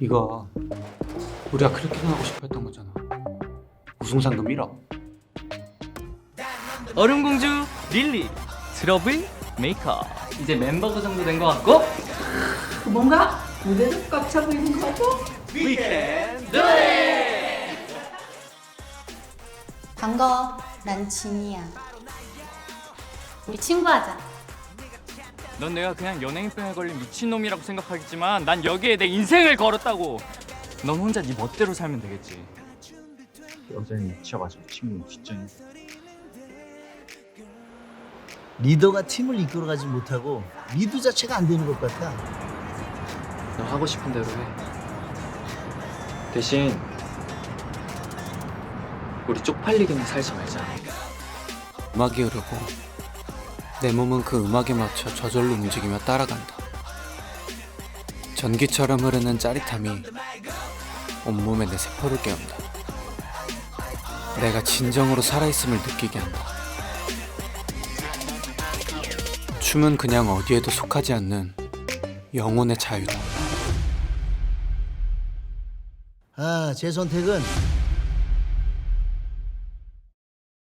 이거 우리가 그렇게 하고 싶어 했던 거잖아. 우승상도 밀어. 얼음공주 릴리 트러블 메이커 이제 멤버 구성도 된 것 같고 뭔가 무대도 꽉차 보이는 거 같고 반가워. 난 진이야. 우리 친구하자. 넌 내가 그냥 연예인병에 걸린 미친놈이라고 생각하겠지만 난 여기에 내 인생을 걸었다고 넌 혼자 네 멋대로 살면 되겠지 여전히 미쳐가지고 친구 뒷전이 리더가 팀을 이끌어가지 못하고 리드 자체가 안 되는 것 같아. 너 하고 싶은 대로 해. 대신 우리 쪽팔리게만 살지 말자. 음악이 흐르고 내 몸은 그 음악에 맞춰 저절로 움직이며 따라간다. 전기처럼 흐르는 짜릿함이 온몸에 내 세포를 깨운다. 내가 진정으로 살아있음을 느끼게 한다. 춤은 그냥 어디에도 속하지 않는 영혼의 자유다. 아, 제 선택은